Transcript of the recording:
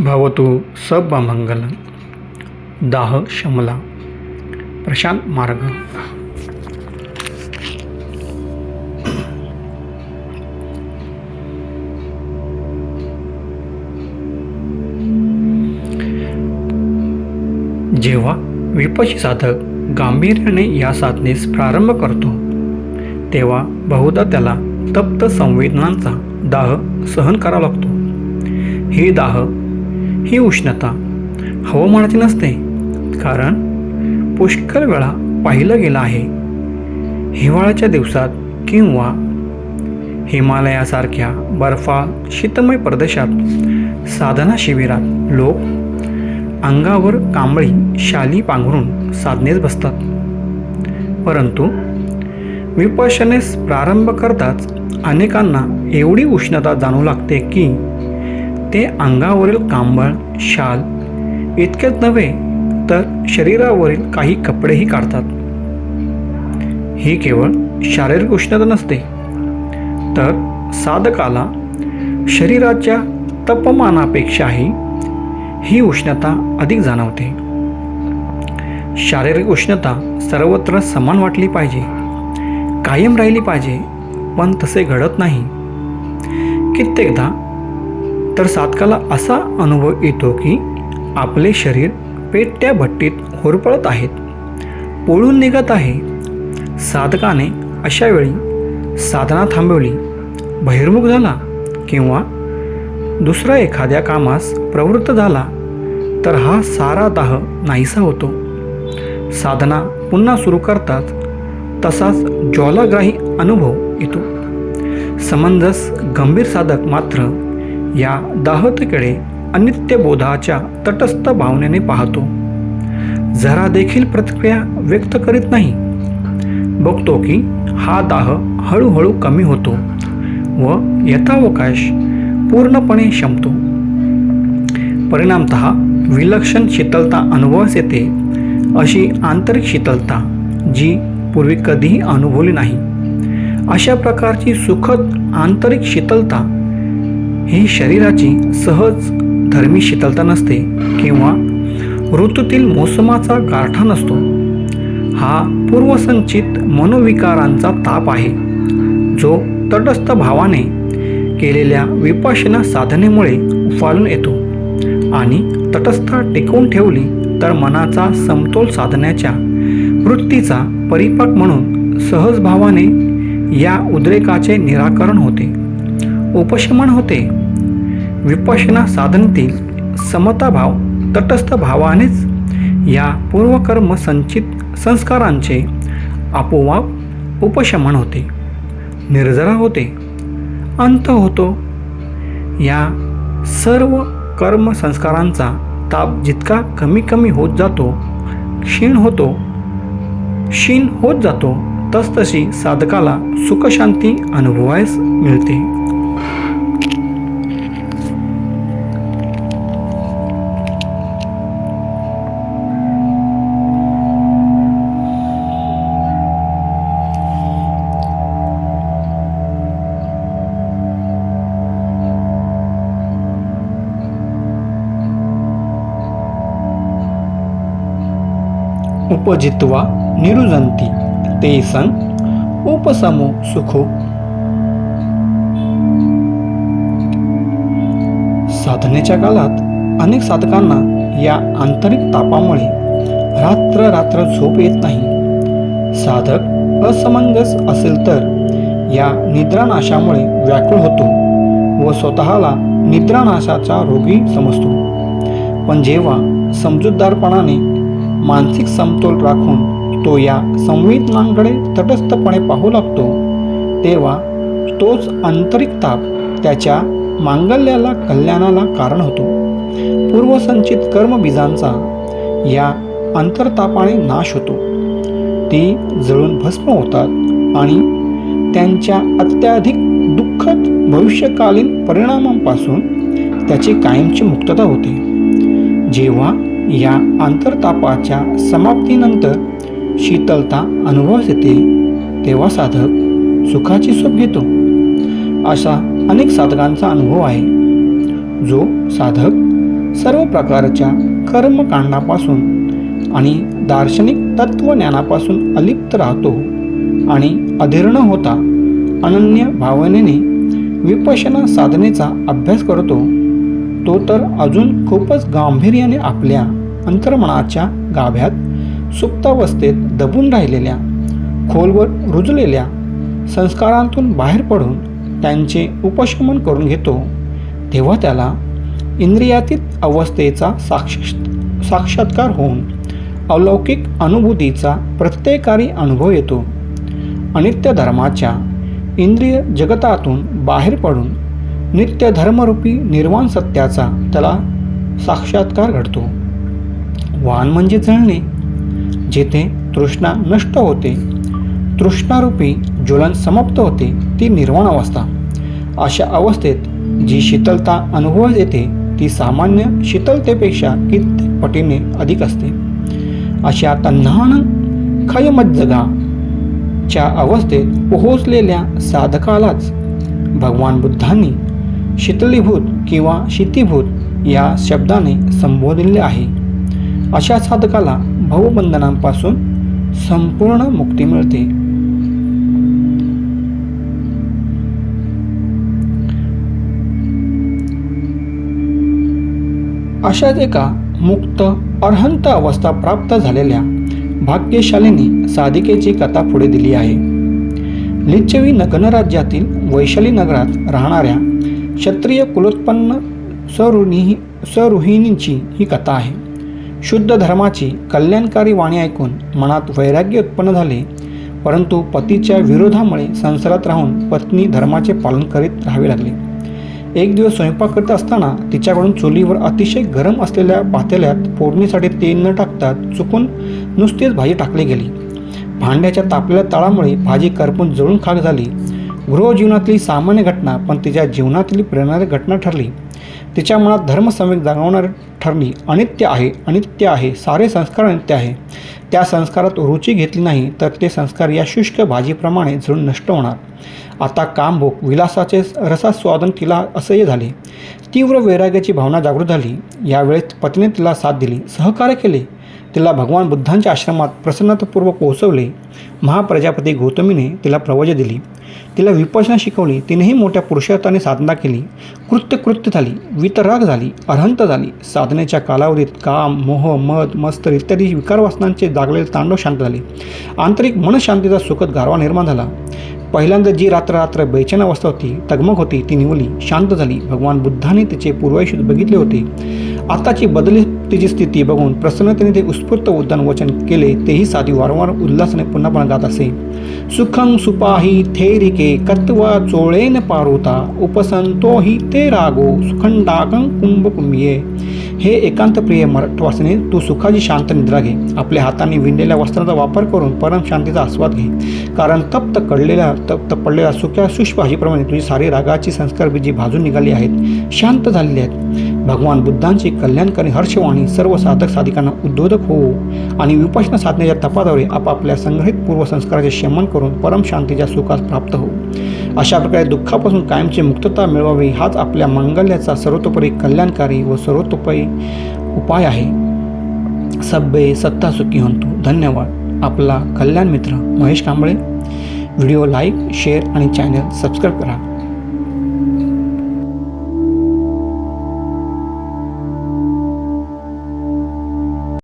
भवतु सबमंगल दाह शमला। प्रशांत मार्ग। जेव्हा विपशी साधक गांभीर्याने या साधनेस प्रारंभ करतो तेव्हा बहुधा त्याला तप्त संवेदनांचा दाह सहन करावा लागतो. हे दाह ही उष्णता हवामानाची नसते. कारण पुष्कळ वेळा पाहिलं गेलं आहे हिवाळ्याच्या दिवसात किंवा हिमालयासारख्या बर्फाळ शीतमय प्रदेशात साधना शिबिरात लोक अंगावर कांबळी शाली पांघरून साधनेस बसतात. परंतु विपशनेस प्रारंभ करताच अनेकांना एवढी उष्णता जाणू लागते की ते अंगावरील कांबळ शाल इतकेच नव्हे तर शरीरावरील काही कपडेही काढतात. ही केवळ शारीरिक उष्णता नसते तर साधकाला शरीराच्या तापमानापेक्षाही ही उष्णता अधिक जाणवते. शारीरिक उष्णता सर्वत्र समान वाटली पाहिजे कायम राहिली पाहिजे पण तसे घडत नाही. कित्येकदा तर साधकाला असा अनुभव येतो की आपले शरीर पेटत्या भट्टीत होरपळत आहेत पोळून निघत आहे. साधकाने अशा वेळी साधना थांबवली बहिर्मुख झाला किंवा दुसऱ्या एखाद्या कामास प्रवृत्त झाला तर हा सारा दाह नाहीसा होतो. साधना पुन्हा सुरू करतात तसाच ज्वालाग्राही अनुभव येतो. समंजस गंभीर साधक मात्र या दाहतेकडे अनित्यबोधाच्या तटस्थ भावनेने पाहतो. जरा देखील प्रतिक्रिया व्यक्त करीत नाही. बघतो की हा दाह हळूहळू कमी होतो व यथावकाश पूर्णपणे शमतो. परिणामत विलक्षण शीतलता अनुभवास येते अशी आंतरिक शीतलता जी पूर्वी कधीही अनुभवली नाही. अशा प्रकारची सुखद आंतरिक शीतलता ही शरीराची सहज धर्मी शीतलता नसते किंवा ऋतूतील मोसमाचा गारठा नसतो. हा पूर्वसंचित मनोविकारांचा ताप आहे जो तटस्थ भावाने केलेल्या विपाशना साधनेमुळे उफाळून येतो आणि तटस्थ टिकवून ठेवली तर मनाचा समतोल साधण्याच्या वृत्तीचा परिपाक म्हणून सहज भावाने या उद्रेकाचे निराकरण होते. उपशमन होते. विपशना साधनतील समताभाव तटस्थ भावानेच या पूर्वकर्म संचित संस्कारांचे आपोआप उपशमन होते. निर्जरा होते. अंत होतो. या सर्व कर्म संस्कारांचा ताप जितका कमी कमी होत जातो क्षीण होतो क्षीण होत जातो तसतशी साधकाला सुखशांती अनुभवायस मिळते. उपजित्वा निरुजंती ते सं उपसमो सुखो। साधनेच्या काळात अनेक साधकांना या आंतरिक तापामुळे रात्र रात्र झोप येत नाही। साधक असमंजस असेल तर या निद्रानाशामुळे व्याकुळ होतो व स्वतःला निद्रानाशाचा रोगी समजतो। पण जेव्हा समजूतदारपणाने मानसिक समतोल राखून तो या संवेदनांकडे तटस्थपणे पाहू लागतो. तेव्हा तोच आंतरिक ताप त्याच्या मांगल्याला कल्याणाला कारण होतो. पूर्वसंचित कर्मबीजांचा या अंतरतापाने नाश होतो. ती जळून भस्म होतात आणि त्यांच्या अत्याधिक दुःखद भविष्यकालीन परिणामांपासून त्याची कायमची मुक्तता होते. जेव्हा या आंतरतापाच्या समाप्तीनंतर शीतलता अनुभवास येते तेव्हा साधक सुखाची सुख घेतो. असा अनेक साधकांचा अनुभव आहे जो साधक सर्व प्रकारच्या कर्मकांडापासून आणि दार्शनिक तत्वज्ञानापासून अलिप्त राहतो आणि अधीर्ण होता अनन्य भावनेने विपशना साधनेचा अभ्यास करतो. तो तर अजून खूपच गांभीर्याने आपल्या अंतर्मनाच्या गाभ्यात सुप्तावस्थेत दबून राहिलेल्या खोलवर रुजलेल्या संस्कारांतून बाहेर पडून त्यांचे उपशमन करून घेतो तेव्हा त्याला इंद्रियातीत अवस्थेचा साक्ष साक्षात्कार होऊन अलौकिक अनुभूतीचा प्रत्येकारी अनुभव येतो. अनित्य धर्माच्या इंद्रिय जगतातून बाहेर पडून नित्य धर्मरूपी निर्वाण सत्याचा त्याला साक्षात्कार घडतो. वान म्हणजे जळणे जेथे तृष्णा नष्ट होते तृष्णारूपी ज्वलन समाप्त होते ती निर्वाण अवस्था. अशा अवस्थेत जी शीतलता अनुभवास येते ती सामान्य शीतलतेपेक्षा कित्येक पटीने अधिक असते. अशा तन्हान खयमज्जगा च्या अवस्थेत पोहोचलेल्या साधकालाच भगवान बुद्धांनी शीतलीभूत किंवा शीतीभूत या शब्दाने संबोधिले आहे. अशा साधकाला भाऊबंधनांपासून संपूर्ण मुक्ती मिळते. अशाच एका मुक्त अर्हंत अवस्था प्राप्त झालेल्या भाग्यशालीने साधिकेची कथा पुढे दिली आहे. लिच्छवी गणराज्यातील वैशाली नगरात राहणाऱ्या क्षत्रिय कुलोत्पन्न स्वरुही स्वरुहिणींची ही कथा आहे. शुद्ध धर्माची कल्याणकारी वाणी ऐकून मनात वैराग्य उत्पन्न झाले परंतु पतीच्या विरोधामुळे संसारात राहून पत्नी धर्माचे पालन करीत राहावे लागले. एक दिवस स्वयंपाक करत असताना तिच्याकडून चुलीवर अतिशय गरम असलेल्या पातेल्यात फोडणीसाठी तेल न टाकता चुकून नुसतीच भाजी टाकली गेली. भांड्याच्या तापलेल्या तळामुळे भाजी करपून जळून खाक झाली. गृहजीवनातली सामान्य घटना पण तिच्या जीवनातली प्रेरणारी घटना ठरली. तिच्या मनात धर्मसंवेग जागवणारी ठरली. अनित्य आहे अनित्य आहे. सारे संस्कार अनित्य आहे. त्या संस्कारात रुची घेतली नाही तर ते संस्कार या शुष्क भाजीप्रमाणे झुळून नष्ट होणार. आता कामभोग विलासाचे रसास्वादन तिला असह्य झाले. तीव्र वैराग्याची भावना जागृत झाली. यावेळेस पत्नीने तिला साथ दिली. सहकार्य केले. तिला भगवान बुद्धांच्या आश्रमात प्रसन्नतापूर्वक पोहोचवले. महाप्रजापती गौतमीने तिला प्रवच दिली. तिला विपशना शिकवली. तिनेही मोठ्या पुरुषार्थाने साधना केली. कृत्य कृत्य झाली. वितराग झाली. अर्हंत झाली. साधनेच्या कालावधीत काम मोह मद मस्तर इत्यादी विकारवासनांचे जागलेले तांडव शांत झाले. आंतरिक मनशांतीचा सुखद गारवा निर्माण झाला. पहिल्यांदा जी रात्र रात्र बेचैन अवस्था होती तगमग होती ती निवली. शांत झाली. भगवान बुद्धाने तिचे पूर्वायुष्य बघितले होते. आताची बदली तिची स्थिती बघून प्रसन्नतेने ते उत्स्फूर्त उद्यान वचन केले तेही साधी वारंवार उल्हासाने पुन्हा पुन्हा गात असे. सुखं सुपाही थेरिके कत्वा चोळेन पारुता उपसंतो हि ते रागो सुखंडाकं कुंभकुंभिये. हे एकांत प्रिय मराठवासने तू सुखाची शांत निद्रा घे. आपल्या हाताने विणलेल्या वस्त्रांचा वापर करून परम शांतीचा आस्वाद घे. कारण तप्त कडलेल्या तप्त पडलेल्या सुक्या सुष्पाशीप्रमाणे तुझी सारी रागाची संस्कार बीजी भाजून निघाली आहेत. शांत झालेली आहेत. भगवान बुद्धांची कल्याणकारी हर्षवाणी सर्व साधक साधिकांना उद्बोधक होवो आणि विपशना साधनेच्या तपाद्वारे आपापल्या संग्रहित पूर्वसंस्काराचे शमन करून परमशांतीच्या सुखास प्राप्त हो अशा प्रकारे दुःखापासून कायमची मुक्तता मिळवावी हाच आपल्या मंगल्याचा सर्वतोपरी कल्याणकारी व सर्वतोपरी उपाय आहे. सब्बे सत्ता सुखी म्हणतो धन्यवाद. आपला कल्याण मित्र Mahesh Kamble. Video like share आणि चॅनल सबस्क्राईब करा.